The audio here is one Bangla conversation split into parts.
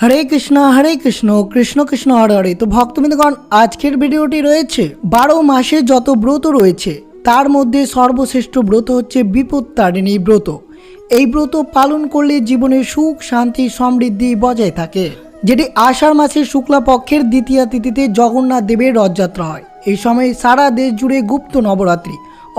হরে কৃষ্ণ হরে কৃষ্ণ কৃষ্ণ কৃষ্ণ, হরে হরে। তো ভক্তবৃন্দগণ, আজকের ভিডিওটি রয়েছে বারো মাসে যত ব্রত রয়েছে, তার মধ্যে সর্বশ্রেষ্ঠ ব্রত হচ্ছে বিপদ তারিণী ব্রত। এই ব্রত পালন করলে জীবনে সুখ, শান্তি, সমৃদ্ধি বজায় থাকে, যেটি আষাঢ় মাসের শুক্লা পক্ষের দ্বিতীয় তিথিতে জগন্নাথ দেবের রথযাত্রা হয়। এই সময় সারা দেশ জুড়ে গুপ্ত নবরাত্রি,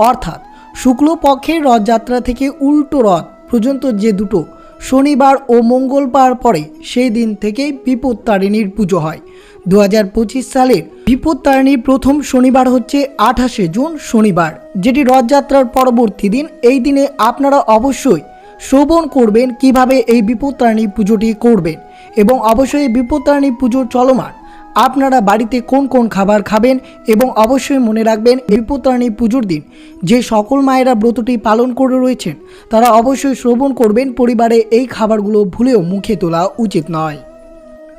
অর্থাৎ শুক্ল পক্ষের রথযাত্রা থেকে উল্টো রথ পর্যন্ত যে দুটো শনিবার ও মঙ্গলবার পরে সেই দিন থেকেই বিপত্তারিণীর পুজো হয়। দু হাজার পঁচিশ সালের বিপত্তারিণীর প্রথম শনিবার হচ্ছে আঠাশে জুন শনিবার, যেটি রথযাত্রার পরবর্তী দিন। এই দিনে আপনারা অবশ্যই শ্রবণ করবেন কীভাবে এই বিপত্তারিণী পুজোটি করবেন এবং অবশ্যই বিপদ বিপত্তারিণী পুজোর চলমান আপনারা বাড়িতে কোন কোন খাবার খাবেন এবং অবশ্যই মনে রাখবেন বিপত্তারিণী পুজোর দিন। যে সকল মায়েরা ব্রতটি পালন করে রয়েছেন, তারা অবশ্যই শ্রবণ করবেন, পরিবারে এই খাবারগুলো ভুলেও মুখে তোলা উচিত নয়।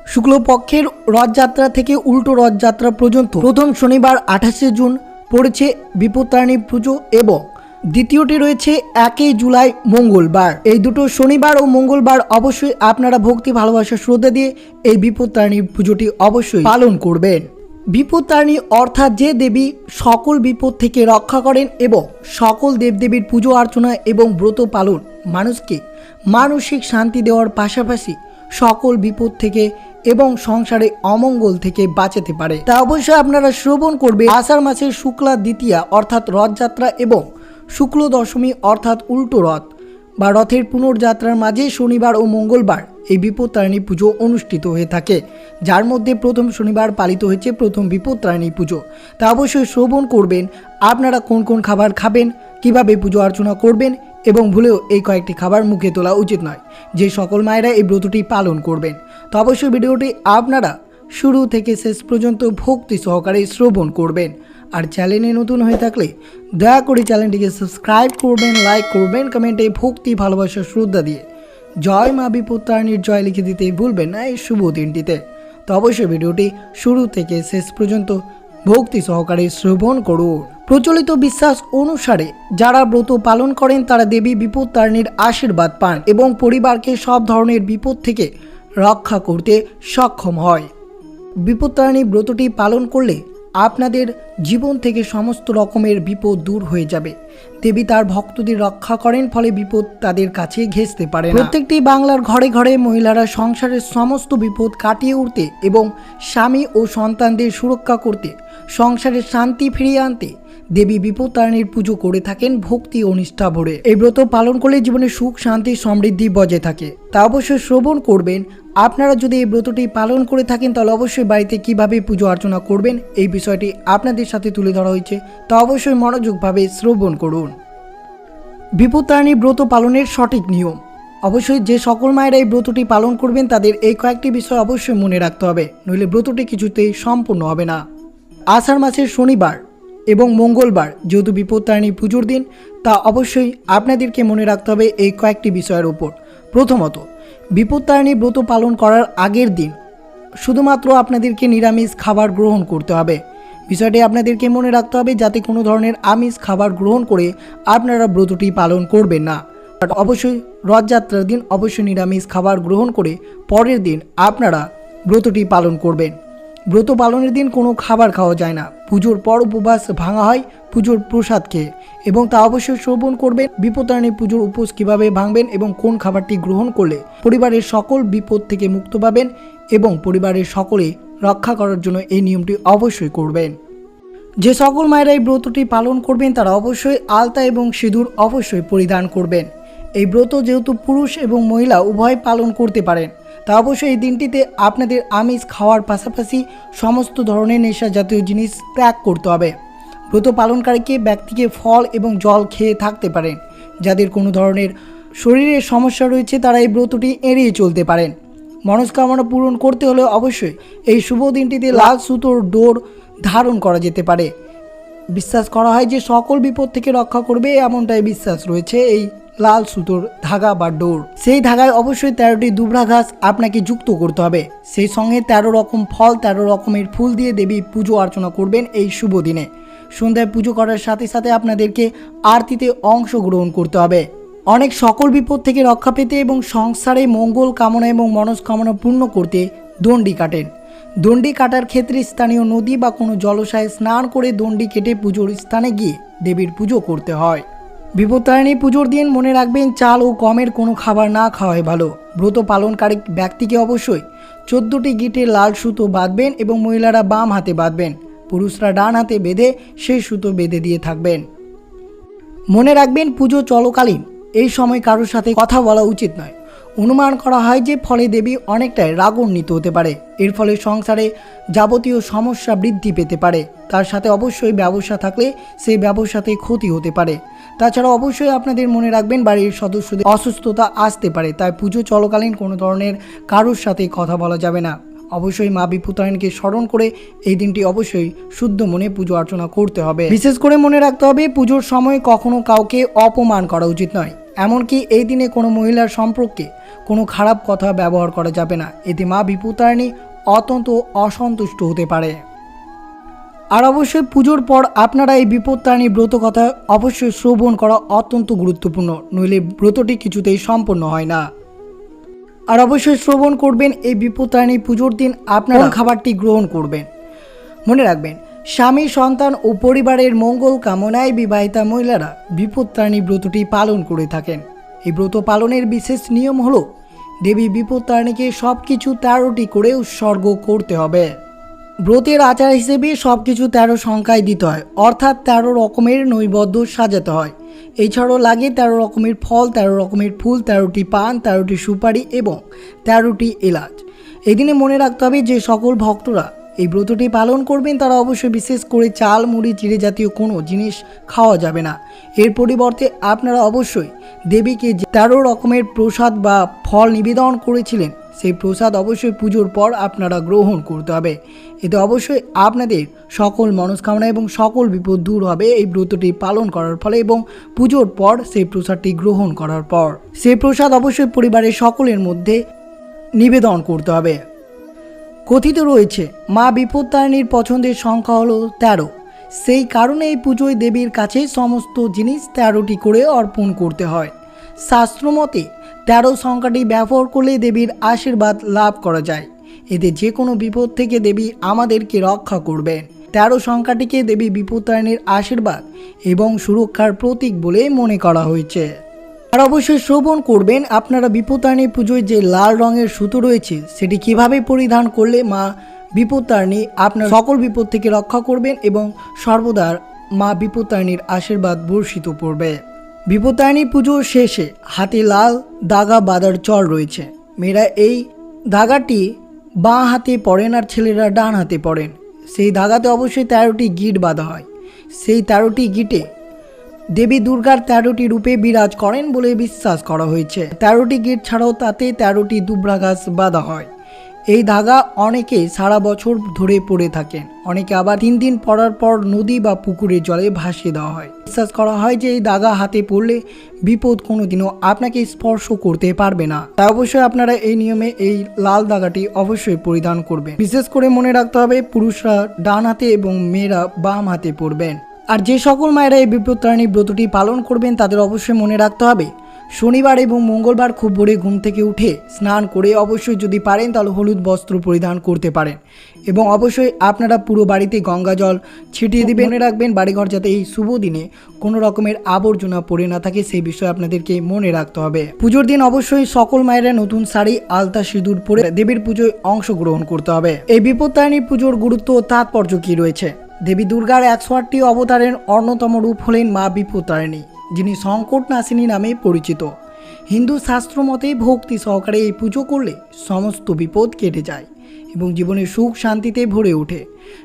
শুক্লপক্ষের রথযাত্রা থেকে উল্টো রথযাত্রা পর্যন্ত প্রথম শনিবার আঠাশে জুন পড়েছে বিপত্তারিণী পুজো এবং দ্বিতীয়টি রয়েছে একই জুলাই মঙ্গলবার। এই দুটো শনিবার ও মঙ্গলবার অবশ্যই আপনারা ভক্তি, ভালোবাসা, শ্রদ্ধা দিয়ে এই বিপত্তারিণী পুজোটি অবশ্যই পালন করবেন। বিপত্তারিণী অর্থাৎ যে দেবী সকল বিপদ থেকে রক্ষা করেন এবং সকল দেবদেবীর পুজো অর্চনা এবং ব্রত পালন মানুষকে মানসিক শান্তি দেওয়ার পাশাপাশি সকল বিপদ থেকে এবং সংসারে অমঙ্গল থেকে বাঁচাতে পারে। তা অবশ্যই আপনারা শ্রবণ করবে আষাঢ় মাসের শুক্লা, দ্বিতীয়া অর্থাৎ রথযাত্রা এবং শুক্ল দশমী অর্থাৎ উল্টো রথ বা রথের পুনর্যাত্রার মাঝে শনিবার ও মঙ্গলবার এই বিপত্তারিণী পুজো অনুষ্ঠিত হয়ে থাকে, যার মধ্যে প্রথম শনিবার পালিত হয়েছে প্রথম বিপত্তারিণী পুজো। তা অবশ্যই শ্রবণ করবেন, আপনারা কোন কোন খাবার খাবেন, কীভাবে পুজো অর্চনা করবেন এবং ভুলেও এই কয়েকটি খাবার মুখে তোলা উচিত নয়, যে সকল মায়েরা এই ব্রতটি পালন করবেন। তো অবশ্যই ভিডিওটি আপনারা শুরু থেকে শেষ পর্যন্ত ভক্তি সহকারে শ্রবণ করবেন। আর চ্যানেলে নতুন হয়ে থাকলে দয়া করে চ্যানেলটিকে সাবস্ক্রাইব করবেন লাইক করবেন কমেন্টে ভক্তি, ভালোবাসা, শ্রদ্ধা দিয়ে। জয় মা বিপত্তারিণীর জয় লিখে দিতে ভুলবেন না এই শুভ দিনটিতে। তো অবশ্যই ভিডিওটি শুরু থেকে শেষ পর্যন্ত ভক্তি সহকারে শ্রবণ করুন। প্রচলিত বিশ্বাস অনুসারে যারা ব্রত পালন করেন, তারা দেবী বিপদ আশীর্বাদ পান এবং পরিবারকে সব ধরনের বিপদ থেকে রক্ষা করতে সক্ষম হয়। বিপত্তারিণী ব্রতটি পালন করলে আপনাদের জীবন থেকে সমস্ত রকমের বিপদ দূর হয়ে যাবে। দেবী তার ভক্তদের রক্ষা করেন, ফলে বিপদ তাদের কাছে ঘেঁচতে পারে প্রত্যেকটি বাংলার ঘরে ঘরে মহিলারা সংসারের সমস্ত বিপদ কাটিয়ে উঠতে এবং স্বামী ও সন্তানদের সুরক্ষা করতে, সংসারের শান্তি ফিরিয়ে আনতে দেবী বিপত্তারিণীর পুজো করে থাকেন ভক্তি ও নিষ্ঠা ভরে। এই ব্রত পালন করলে জীবনে সুখ, শান্তি, সমৃদ্ধি বজায় থাকে। তা অবশ্যই শ্রবণ করবেন। আপনারা যদি এই ব্রতটি পালন করে থাকেন, তাহলে অবশ্যই বাড়িতে কীভাবে পুজো অর্চনা করবেন, এই বিষয়টি আপনাদের সাথে তুলে ধরা হয়েছে। তা অবশ্যই মনোযোগভাবে শ্রবণ করুন। বিপত্তারিণী ব্রত পালনের সঠিক নিয়ম। অবশ্যই যে সকল মায়েরা এই ব্রতটি পালন করবেন, তাদের এই কয়েকটি বিষয় অবশ্যই মনে রাখতে হবে। নইলে ব্রতটি কিছুতেই সম্পূর্ণ হবে না। আষাঢ় মাসের শনিবার। এবং মঙ্গলবার যেহেতু বিপত্তারিণী পুজোর দিন, তা অবশ্যই আপনাদেরকে মনে রাখতে হবে এই কয়েকটি বিষয়ের উপর। প্রথমত বিপত্তারিণী ব্রত পালন করার আগের দিন শুধুমাত্র আপনাদেরকে নিরামিষ খাবার গ্রহণ করতে হবে। বিষয়টি আপনাদেরকে মনে রাখতে হবে যাতে কোনো ধরনের আমিষ খাবার গ্রহণ করে আপনারা ব্রতটি পালন করবেন না। অবশ্যই রথযাত্রার দিন অবশ্যই নিরামিষ খাবার গ্রহণ করে পরের দিন আপনারা ব্রতটি পালন করবেন। ব্রত পালনের দিন কোনো খাবার খাওয়া যায় না। পুজোর পর উপবাস ভাঙা হয় পুজোর প্রসাদ খেয়ে এবং তা অবশ্যই শ্রবণ করবেন, বিপত্তারিণী পুজোর উপোস কীভাবে ভাঙবেন এবং কোন খাবারটি গ্রহণ করলে পরিবারের সকল বিপদ থেকে মুক্ত পাবেন এবং পরিবারের সকলে রক্ষা করার জন্য এই নিয়মটি অবশ্যই করবেন। যে সকল মায়েরা এই ব্রতটি পালন করবেন, তারা অবশ্যই আলতা এবং সিঁদুর অবশ্যই পরিধান করবেন। এই ব্রত যেহেতু পুরুষ এবং মহিলা উভয় পালন করতে পারেন। তা অবশ্যই এই দিনটিতে আপনাদের আমিষ খাওয়ার পাশাপাশি সমস্ত ধরনের নেশা জাতীয় জিনিস ত্যাগ করতে হবে। ব্রত পালনকারীকে ব্যক্তিকে ফল এবং জল খেয়ে থাকতে পারেন যাদের কোনো ধরনের শরীরের সমস্যা রয়েছে, তারা এই ব্রতটি এড়িয়ে চলতে পারেন। মনস্কামনা পূরণ করতে হলে অবশ্যই এই শুভ দিনটিতে লাল সুতোর ডোর ধারণ করা যেতে পারে। বিশ্বাস করা হয় যে সকল বিপদ থেকে রক্ষা করবে, এমনটাই বিশ্বাস রয়েছে এই লাল সুতোর ধাগা বা ডোর। সেই ধাগায় অবশ্যই তেরোটি দুবরা ঘাস আপনাকে যুক্ত করতে হবে। সেই সঙ্গে তেরো রকম ফল, তেরো রকমের ফুল দিয়ে দেবী পুজো অর্চনা করবেন এই শুভ দিনে। সন্ধ্যায় পুজো করার সাথে সাথে আপনাদেরকে আরতিতে অংশগ্রহণ করতে হবে। অনেক সকল বিপদ থেকে রক্ষা পেতে এবং সংসারে মঙ্গল কামনা এবং মনস্কামনা পূর্ণ করতে দণ্ডি কাটেন। দণ্ডি কাটার ক্ষেত্রে স্থানীয় নদী বা কোনো জলাশয়ে স্নান করে দণ্ডি কেটে পুজোর স্থানে গিয়ে দেবীর পুজো করতে হয়। বিপত্তারিণী পুজোর দিন মনে রাখবেন চাল ও গমের কোনো খাবার না খাওয়াই ভালো। ব্রত পালনকারী ব্যক্তিকে অবশ্যই চোদ্দোটি গিটের লাল সুতো বাঁধবেন এবং মহিলারা বাম হাতে বাঁধবেন। পুরুষরা ডান হাতে বেঁধে সেই সুতো বেঁধে দিয়ে থাকবেন। মনে রাখবেন পুজো চলকালীন, এই সময় কারোর সাথে কথা বলা উচিত নয়। অনুমান করা হয় যে ফলে দেবী অনেকটাই রাগান্বিত হতে পারে। এর ফলে সংসারে যাবতীয় সমস্যা বৃদ্ধি পেতে পারে। তার সাথে অবশ্যই ব্যবসা থাকলে সেই ব্যবসাতে ক্ষতি হতে পারে। তাছাড়া অবশ্যই আপনাদের মনে রাখবেন, বাড়ির সদস্যদের অসুস্থতা আসতে পারে, তাই পুজো চলাকালীন কোনো ধরনের কারোর সাথে কথা বলা যাবে না। অবশ্যই মা বিপুতায়নকে স্মরণ করে এই দিনটি অবশ্যই শুদ্ধ মনে পুজো অর্চনা করতে হবে। বিশেষ করে মনে রাখতে হবে, পুজোর সময় কখনো কাউকে অপমান করা উচিত নয়। এমনকি এই দিনে কোনো মহিলার সম্পর্কে কোনো খারাপ কথা ব্যবহার করা যাবে না। এতে মা বিপুতায়নী অত্যন্ত অসন্তুষ্ট হতে পারে। আর অবশ্যই পুজোর পর আপনারা এই বিপত্তারিণী ব্রত কথা অবশ্যই শ্রবণ করা অত্যন্ত গুরুত্বপূর্ণ নইলে ব্রতটি কিছুতেই সম্পন্ন হয় না। আর অবশ্যই শ্রবণ করবেন এই বিপত্তারিণী পুজোর দিন আপনারা খাবারটি গ্রহণ করবেন। মনে রাখবেন স্বামী সন্তান ও পরিবারের মঙ্গল কামনায় বিবাহিতা মহিলারা বিপত্তারিণী ব্রতটি পালন করে থাকেন। এই ব্রত পালনের বিশেষ নিয়ম হলো দেবী বিপত্তারিণীকে সব কিছু তেরোটি করে উৎসর্গ করতে হবে। ব্রতের আচার হিসেবে সব কিছু তেরো সংখ্যায় দিতে হয়, অর্থাৎ তেরো রকমের নৈবদ্য সাজাতে হয়। এছাড়াও লাগে তেরো রকমের ফল, তেরো রকমের ফুল, তেরোটি পান, তেরোটি সুপারি এবং তেরোটি এলাচ। এদিনে মনে রাখতে হবে যে সকল ভক্তরা এই ব্রতটি পালন করবেন তারা অবশ্যই বিশেষ করে চাল, মুড়ি, চিড়ে জাতীয় কোনো জিনিস খাওয়া যাবে না। এর পরিবর্তে আপনারা অবশ্যই দেবীকে তেরো রকমের প্রসাদ বা ফল নিবেদন করেছিলেন, সেই প্রসাদ অবশ্যই পুজোর পর আপনারা গ্রহণ করতে হবে। এতে অবশ্যই আপনাদের সকল মনস্কামনা এবং সকল বিপদ দূর হবে এই ব্রতটি পালন করার ফলে এবং পুজোর পর সেই প্রসাদটি গ্রহণ করার পর। সেই প্রসাদ অবশ্যই পরিবারের সকলের মধ্যে নিবেদন করতে হবে। কথিত রয়েছে, মা বিপত্তারিণীর পছন্দের সংখ্যা হলো তেরো। সেই কারণে এই পুজোয় দেবীর কাছে সমস্ত জিনিস তেরোটি করে অর্পণ করতে হয়। শাস্ত্রমতে তেরো সংখ্যাটি ব্যবহার করলে দেবীর আশীর্বাদ লাভ করা যায়। এতে যে কোনো বিপদ থেকে দেবী আমাদেরকে রক্ষা করবেন। তেরো সংখ্যাটিকে দেবী বিপত্তারিণীর আশীর্বাদ এবং সুরক্ষার প্রতীক বলে মনে করা হয়েছে। আর অবশ্যই শ্রবণ করবেন। আপনারা বিপত্তারিণী পুজোয় যে লাল রঙের সুতো রয়েছে, সেটি কীভাবে পরিধান করলে মা বিপত্তারিণী আপনার সকল বিপদ থেকে রক্ষা করবেন এবং সর্বদা মা বিপত্তারিণীর আশীর্বাদ বর্ষিত পড়বে বিপত্তারিণী পুজোর শেষে হাতে লাল দাগা বাঁধার চল রয়েছে। মেয়েরা, এই দাগাটি বাঁ হাতে পড়েন আর ছেলেরা ডান হাতে পড়েন। সেই দাগাতে অবশ্যই তেরোটি গিট বাঁধা হয়। সেই তেরোটি গিটে দেবী দুর্গার তেরোটি রূপে বিরাজ করেন বলে বিশ্বাস করা হয়েছে। তেরোটি গেট ছাড়াও তাতে তেরোটি দুবরা গাছ বাঁধা হয়। এই ধাগা অনেকে সারা বছর ধরে পড়ে থাকেন। অনেকে আবার তিন দিন পরার পর নদী বা পুকুরের জলে ভাসিয়ে দেওয়া হয়। বিশ্বাস করা হয় যে এই দাগা হাতে পড়লে বিপদ কোনোদিনও আপনাকে স্পর্শ করতে পারবে না। তাই অবশ্যই আপনারা এই নিয়মে এই লাল দাগাটি অবশ্যই পরিধান করবেন। বিশেষ করে মনে রাখতে হবে, পুরুষরা ডান হাতে এবং মেয়েরা বাম হাতে পরবেন আর যে সকল মায়েরা এই বিপত্তারিণী ব্রতটি পালন করবেন, তাদের অবশ্যই মনে রাখতে হবে। শনিবার এবং মঙ্গলবার খুব ভোরে ঘুম থেকে উঠে স্নান করে অবশ্যই যদি পারেন, তাহলে হলুদ বস্ত্র পরিধান করতে পারেন। এবং অবশ্যই আপনারা পুরো বাড়িতে গঙ্গা জল ছিটিয়ে দিবেন। মনে রাখবেন, বাড়িঘর যাতে এই শুভ দিনে কোনো রকমের আবর্জনা পড়ে না থাকে, সেই বিষয়ে আপনাদেরকে মনে রাখতে হবে। পুজোর দিন অবশ্যই সকল মায়েরা নতুন শাড়ি, আলতা সিঁদুর পরে দেবীর পুজোয় অংশগ্রহণ করতে হবে। এই বিপত্তারিণী পুজোর গুরুত্ব ও তাৎপর্য কি রয়েছে? দেবী দুর্গার একশো আটটি অবতারের অন্যতম রূপ হলেন মা বিপত্তারিণী যিনি সংকট নাসিনী নামে পরিচিত। হিন্দু শাস্ত্র মতে ভক্তি সহকারে এই পুজো করলে সমস্ত বিপদ কেটে যায় এবং জীবনে সুখ শান্তিতে ভরে ওঠে।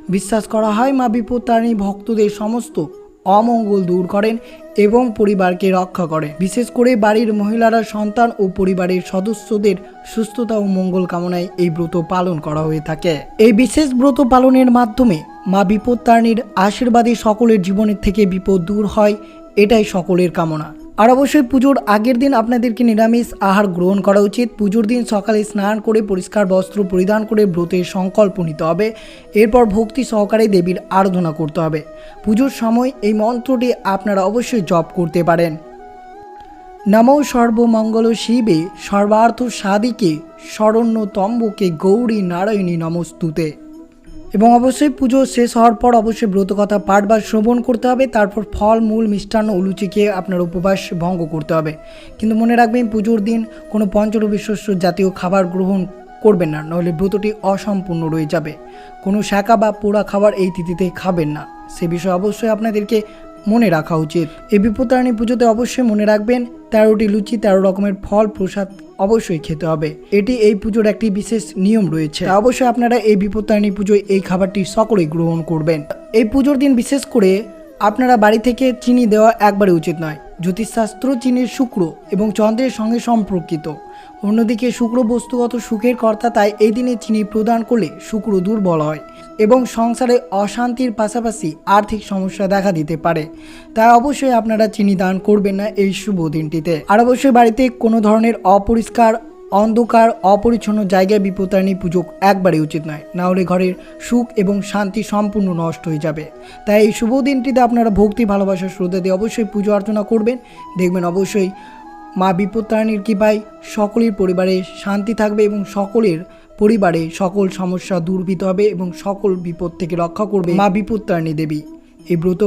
বিশ্বাস করা হয় মা বিপত্তারিণী ভক্তদের সমস্ত অমঙ্গল দূর করেন এবং পরিবারকে রক্ষা করেন। বিশেষ করে বাড়ির মহিলারা সন্তান ও পরিবারের সদস্যদের সুস্থতা ও মঙ্গল কামনায় এই ব্রত পালন করা হয়ে থাকে। এই বিশেষ ব্রত পালনের মাধ্যমে মা বিপদ তারণীর আশীর্বাদে সকলের জীবনের থেকে বিপদ দূর হয়, এটাই সকলের কামনা। আর অবশ্যই পুজোর আগের দিন আপনাদেরকে নিরামিষ আহার গ্রহণ করা উচিত। পুজোর দিন সকালে স্নান করে পরিষ্কার বস্ত্র পরিধান করে ব্রতের সংকল্প নিতে হবে। এরপর ভক্তি সহকারে দেবীর আরাধনা করতে হবে। পুজোর সময় এই মন্ত্রটি আপনারা অবশ্যই জপ করতে পারেন। নমো সর্বমঙ্গল শিবে সর্বার্থ সাদিকে শরণ্য তম্বকে গৌরী নারায়ণী নমস্তুতে। এবং অবশ্যই পুজো শেষ হওয়ার পর অবশ্যই ব্রতকথা পাঠ বা শ্রবণ করতে হবে। তারপর ফল, মূল, মিষ্টান্ন উলুচি খেয়ে আপনার উপবাস ভঙ্গ করতে হবে। কিন্তু মনে রাখবেন, পুজোর দিন কোনো পঞ্চরবি শস্য জাতীয় খাবার গ্রহণ করবেন না নইলে ব্রতটি অসম্পূর্ণ রয়ে যাবে। কোনো শাখা বা পোড়া খাবার এই তিথিতে খাবেন না। সে বিষয়ে অবশ্যই আপনাদেরকে মনে রাখা উচিত। এই বিপত্তারিণী পুজোতে অবশ্যই মনে রাখবেন, তেরোটি লুচি, তেরো রকমের ফল, প্রসাদ অবশ্যই খেতে হবে। এটি এই পুজোর একটি বিশেষ নিয়ম রয়েছে। অবশ্যই আপনারা এই বিপত্তারিণী পুজোয় এই খাবারটি সকলেই গ্রহণ করবেন। এই পুজোর দিন বিশেষ করে আপনারা বাড়ি থেকে চিনি দেওয়া একবারে উচিত নয়। জ্যোতিষশাস্ত্র, চিনির শুক্র এবং চন্দ্রের সঙ্গে সম্পর্কিত। অন্যদিকে শুক্র বস্তুগত সুখের কর্তা তাই এই দিনে চিনি প্রদান করলে শুক্র দুর্বল হয় এবং সংসারে অশান্তির পাশাপাশি আর্থিক সমস্যা দেখা দিতে পারে। তাই অবশ্যই আপনারা চিনি দান করবেন না এই শুভ দিনটিতে। আর অবশ্যই বাড়িতে কোনো ধরনের অপরিষ্কার, অন্ধকার, অপরিচ্ছন্ন জায়গায় বিপত্তারিণী পুজো একবারে উচিত নয়। না হলে ঘরের সুখ এবং শান্তি সম্পূর্ণ নষ্ট হয়ে যাবে। তাই এই শুভ দিনটিতে আপনারা ভক্তি, ভালোবাসা, শ্রদ্ধা দিয়ে অবশ্যই পুজো অর্চনা করবেন। দেখবেন অবশ্যই মা বিপত্তারিণীর কৃপায় সকলের পরিবারে শান্তি থাকবে এবং সকলের পরিবারে সকল সমস্যা দূরভূত হবে এবং সকল বিপদ থেকে রক্ষা করবে মা বিপত্তারিণী দেবী। এই ব্রত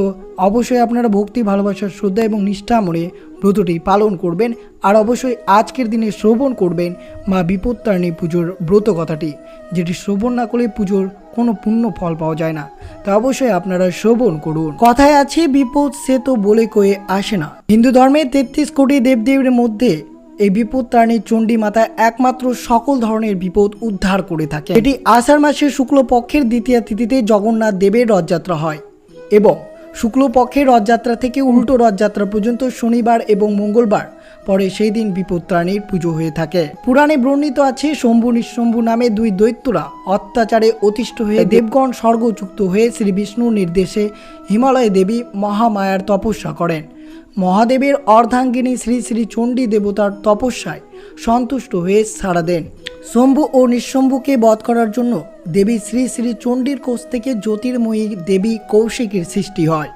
অবশ্যই আপনারা ভক্তি ভালোবাসার শ্রদ্ধা এবং নিষ্ঠা মনে ব্রতটি পালন করবেন আর অবশ্যই আজকের দিনে শ্রবণ করবেন মা বিপত্তারিণী পুজোর ব্রত কথাটি, যেটি শ্রবণ না করলে পুজোর কোনো পুণ্য ফল পাওয়া যায় না। তা অবশ্যই আপনারা শ্রবণ করুন। কথায় আছে, বিপদ সে তো বলে কয়ে আসে না। হিন্দু ধর্মের তেত্রিশ কোটি দেবদেবীর মধ্যে এই বিপদ তারিণী চণ্ডী মাতা একমাত্র সকল ধরনের বিপদ উদ্ধার করে থাকে। এটি আষাঢ় মাসের শুক্লপক্ষের দ্বিতীয় তিথিতে জগন্নাথ দেবের রথযাত্রা হয়। এবং শুক্লপক্ষের রথযাত্রা থেকে উল্টো রথযাত্রা পর্যন্ত শনিবার এবং মঙ্গলবার পরে সেই দিন বিপত্রাণীর পুজো হয়ে থাকে। পুরাণে বর্ণিত আছে শম্ভু নিঃশম্ভু নামে দুই দৈত্যরা অত্যাচারে অতিষ্ঠ হয়ে দেবগণ স্বর্গযুক্ত হয়ে শ্রী বিষ্ণুর নির্দেশে হিমালয় দেবী মহামায়ার তপস্যা করেন। মহাদেবের অর্ধাঙ্গিনী শ্রী শ্রী চণ্ডী দেবতার তপস্যায় সন্তুষ্ট হয়ে সাড়া দেন। শম্ভু ও নিঃশম্ভুকে বধ করার জন্য দেবী শ্রী শ্রী চণ্ডীর কোষ থেকে জ্যোতির্ময়ী দেবী কৌশিকীর সৃষ্টি হয়।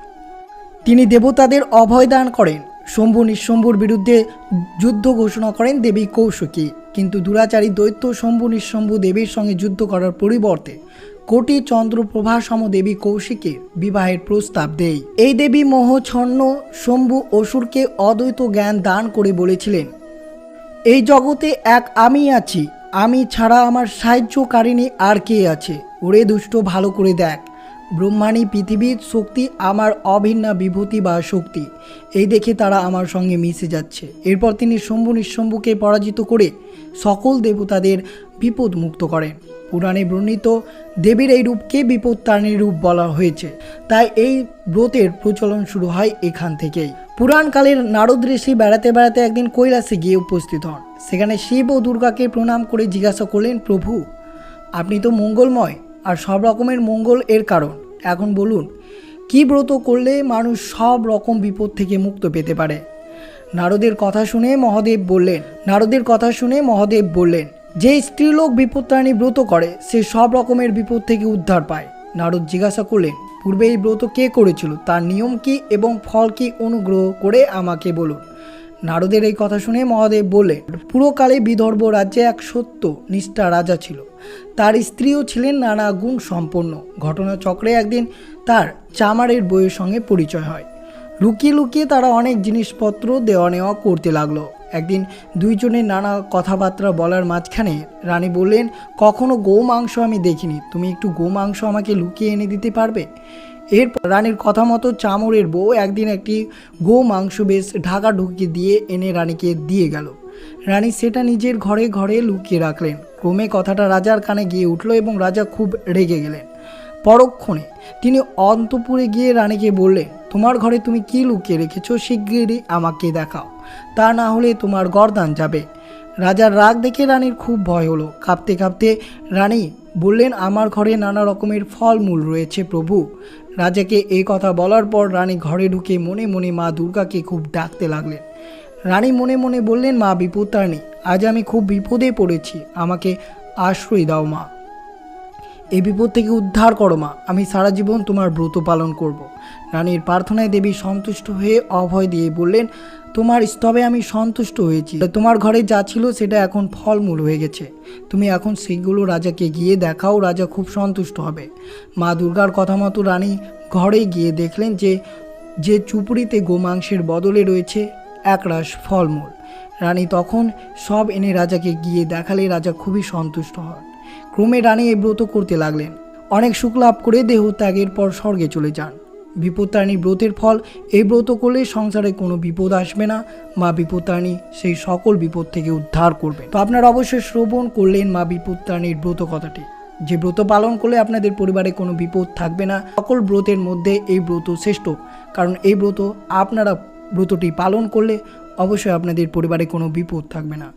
তিনি দেবতাদের অভয় দান করেন। শম্ভু নিঃশম্ভুর বিরুদ্ধে যুদ্ধ ঘোষণা করেন দেবী কৌশিকী। কিন্তু দুরাচারী দৈত্য শম্ভু নিঃশম্ভু দেবীর সঙ্গে যুদ্ধ করার পরিবর্তে কোটি চন্দ্রপ্রভা সম দেবী কৌশিকের বিবাহের প্রস্তাব দেয়। এই দেবী মোহছন্ন শম্ভু অসুরকে অদ্বৈত জ্ঞান দান করে বলেছিলেন, এই জগতে এক আমি আছি আমি ছাড়া আমার সাহায্যকারিণী আর কে আছে? ওরে দুষ্ট, ভালো করে দেখ। ব্রহ্মাণী পৃথিবীর শক্তি আমার অভিন্না বিভূতি বা শক্তি। এই দেখে তারা আমার সঙ্গে মিশে যাচ্ছে। এরপর তিনি শম্ভু নিঃশম্ভুকে পরাজিত করে সকল দেবতাদের বিপদ মুক্ত করেন। পুরাণে বর্ণিত, দেবীর এই রূপকে বিপত্তারিণীর রূপ বলা হয়েছে। তাই এই ব্রতের প্রচলন শুরু হয় এখান থেকেই। পুরাণকালের নারদ ঋষি বেড়াতে বেড়াতে একদিন কৈলাসে গিয়ে উপস্থিত হন। সেখানে শিব ও দুর্গাকে প্রণাম করে জিজ্ঞাসা করলেন, প্রভু, আপনি তো মঙ্গলময়, আর সব রকমের মঙ্গল এর কারণ। এখন বলুন, কি ব্রত করলে মানুষ সব রকম বিপদ থেকে মুক্ত পেতে পারে? নারদের কথা শুনে মহাদেব বললেন, নারদের কথা শুনে মহাদেব বললেন, যে স্ত্রীলোক বিপত্তারিণী ব্রত করে, সে সব রকমের বিপদ থেকে উদ্ধার পায়। নারদ জিজ্ঞাসা করলেন, পূর্বে এই ব্রত কে করেছিল? তার নিয়ম কি এবং ফল কি অনুগ্রহ করে আমাকে বলুন। নারদের এই কথা শুনে মহাদেব বললেন পুরোকালে বিদর্ভ রাজ্যে এক সত্য নিষ্ঠা রাজা ছিল। তার স্ত্রীও ছিলেন নানা গুণ সম্পন্ন। ঘটনাচক্রে একদিন তার চামারের বইয়ের সঙ্গে পরিচয় হয়। লুকিয়ে লুকিয়ে তারা অনেক জিনিসপত্র দেওয়া নেওয়া করতে লাগল। একদিন দুইজনের নানা কথাবার্তা বলার মাঝখানে রানী বললেন, কখনো গো মাংস আমি দেখিনি। তুমি একটু গো মাংস আমাকে লুকিয়ে এনে দিতে পারবে? এরপর রানীর কথা মতো চামড়ের বউ একদিন একটি গো মাংস বেশ ঢাকা ঢুকিয়ে দিয়ে এনে রানীকে দিয়ে গেল। রানী সেটা নিজের ঘরে ঘরে লুকিয়ে রাখলেন। ক্রমে কথাটা রাজার কানে গিয়ে উঠল এবং রাজা খুব রেগে গেলেন। পরক্ষণে তিনি অন্তপুরে গিয়ে রানীকে বললেন, তোমার ঘরে তুমি কি লুকিয়ে রেখেছো শিগগিরই আমাকে দেখাও। তা না হলে তোমার গরদান যাবে। রাজার রাগ দেখে রানীর খুব ভয় হলো। কাঁপতে কাঁপতে রানী বললেন, আমার ঘরে নানা রকমের ফলমূল রয়েছে প্রভু। রাজাকে এই কথা বলার পর রানী ঘরে ঢুকে মনে মনে মা দুর্গাকে খুব ডাকতে লাগলেন। রানী মনে মনে বললেন, মা বিপত্তারিণী আজ আমি খুব বিপদে পড়েছি। আমাকে আশ্রয় দাও, মা। এই বিপদ থেকে উদ্ধার করো, মা। আমি সারা জীবন তোমার ব্রত পালন করব। রানীর প্রার্থনায় দেবী সন্তুষ্ট হয়ে অভয় দিয়ে বললেন তোমার স্তবে আমি সন্তুষ্ট হয়েছি। তোমার ঘরে যা ছিল সেটা এখন ফলমূল হয়ে গেছে। তুমি এখন সেইগুলো রাজাকে গিয়ে দেখাও, রাজা খুব সন্তুষ্ট হবে। মা দুর্গার কথা মতো রানী ঘরে গিয়ে দেখলেন যে যে চুপড়িতে গোমাংসের বদলে রয়েছে একরাশ ফলমূল। রানী তখন সব এনে রাজাকে গিয়ে দেখালে রাজা খুবই সন্তুষ্ট হন। ক্রমে রানী এই ব্রত করতে লাগলেন। অনেক সুখ লাভ করে দেহ ত্যাগের পর স্বর্গে চলে যান। বিপত্তারিণী ব্রতের ফল। এই ব্রত করলে সংসারে কোনো বিপদ আসবে না। মা বিপত্তারিণী সেই সকল বিপদ থেকে উদ্ধার করবে তো আপনারা অবশ্যই শ্রবণ করলেন মা বিপত্তারিণীর ব্রত কথাটি। যে ব্রত পালন করলে আপনাদের পরিবারে কোনো বিপদ থাকবে না। সকল ব্রতের মধ্যে এই ব্রত শ্রেষ্ঠ। কারণ এই ব্রত আপনারা ব্রতটি পালন করলে অবশ্যই আপনাদের পরিবারে কোনো বিপদ থাকবে না।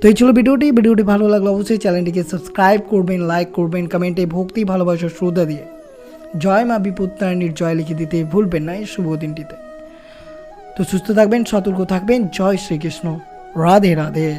তো এই ছিল ভিডিওটি। ভিডিওটি ভালো লাগলে অবশ্যই চ্যানেলটিকে সাবস্ক্রাইব করবেন, লাইক করবেন, কমেন্টে ভক্তি, ভালোবাসা, শ্রদ্ধা দিয়ে। জয় মা বিপত্তারিণীর জয় লিখে দিতে ভুলবেন না এই শুভ দিনটিতে। তো সুস্থ থাকবেন, সতর্ক থাকবেন। জয় শ্রীকৃষ্ণ। রাধে রাধে।